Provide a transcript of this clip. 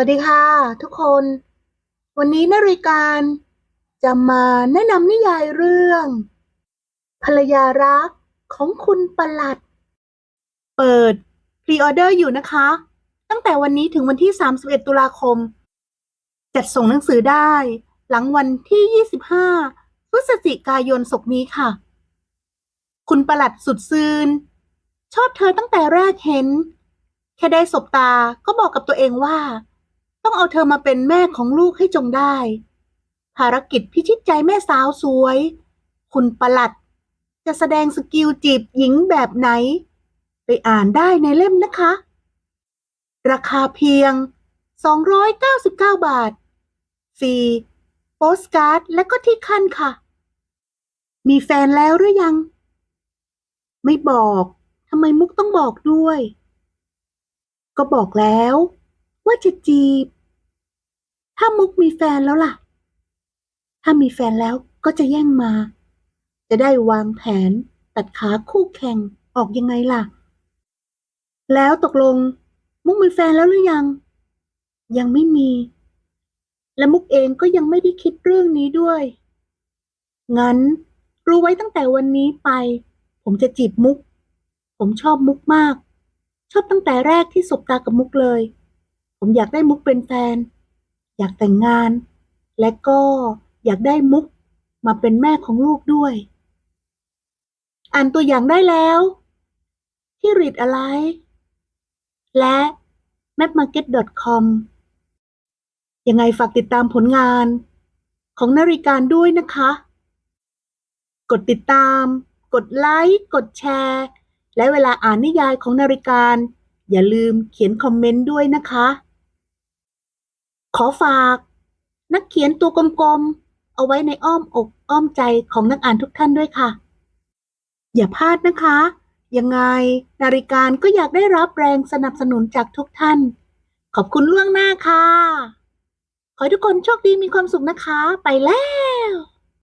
วัสดีค่ะ ทุกคน วันนี้นาริการจะมาแนะนำนิยายเรื่อง ภรรยารักของคุณประหลัด เปิดพรีออเดอร์อยู่นะคะ ตั้งแต่วันนี้ถึงวันที่ 31 ตุลาคม จัดส่งหนังสือได้ หลังวันที่ 25 พฤศจิกายนศกนี้ค่ะ คุณประหลัดสุดซืนชอบเธอตั้งแต่แรกเห็น แค่ได้สบตาก็บอกกับตัวเองว่า ต้องเอาเธอมาเป็นแม่ของลูกให้จงได้ ภารกิจพิชิตใจแม่สาวสวย คุณประหลัด จะแสดงสกิลจีบหญิงแบบไหน ไปอ่านได้ในเล่มนะคะ ราคาเพียง 299 บาทฟรีโปสการ์ดและก็ที่ขั้นค่ะ มีแฟนแล้วหรือยัง ไม่บอกทำไมมุกต้องบอกด้วย ก็บอกแล้ว ว่าจะจีบ ถ้ามุกมีแฟนแล้วล่ะ ถ้ามีแฟนแล้วก็จะแย่งมา จะได้วางแผนตัดขาคู่แข่งออกยังไงล่ะ แล้วตกลง มุกมีแฟนแล้วหรือยัง ยังไม่มี และมุกเองก็ยังไม่ได้คิดเรื่องนี้ด้วย งั้น รู้ไว้ตั้งแต่วันนี้ไป ผมจะจีบมุก ผมชอบมุกมาก ชอบตั้งแต่แรกที่สบตากับมุกเลย ผมอยากได้มุกเป็นแฟน อยากแต่งงาน และก็อยากได้มุกมาเป็นแม่ของลูกด้วย อ่านตัวอย่างได้แล้ว ที่ read อะไรและ mapmarket.com ยังไงฝากติดตามผลงานของนาริการด้วยนะคะ กดติดตาม กดไลค์ กดแชร์ และเวลาอ่านนิยายของนาริการ อย่าลืมเขียนคอมเมนต์ด้วยนะคะ ขอฝาก นักเขียนตัวกลมๆ เอาไว้ในอ้อมอกอ้อมใจของนักอ่านทุกท่านด้วยค่ะ อย่าพลาดนะคะ ยังไงนาริการก็อยากได้รับแรงสนับสนุนจากทุกท่าน ขอบคุณล่วงหน้าค่ะ ขอให้ทุกคนโชคดีมีความสุขนะคะ ไปแล้ว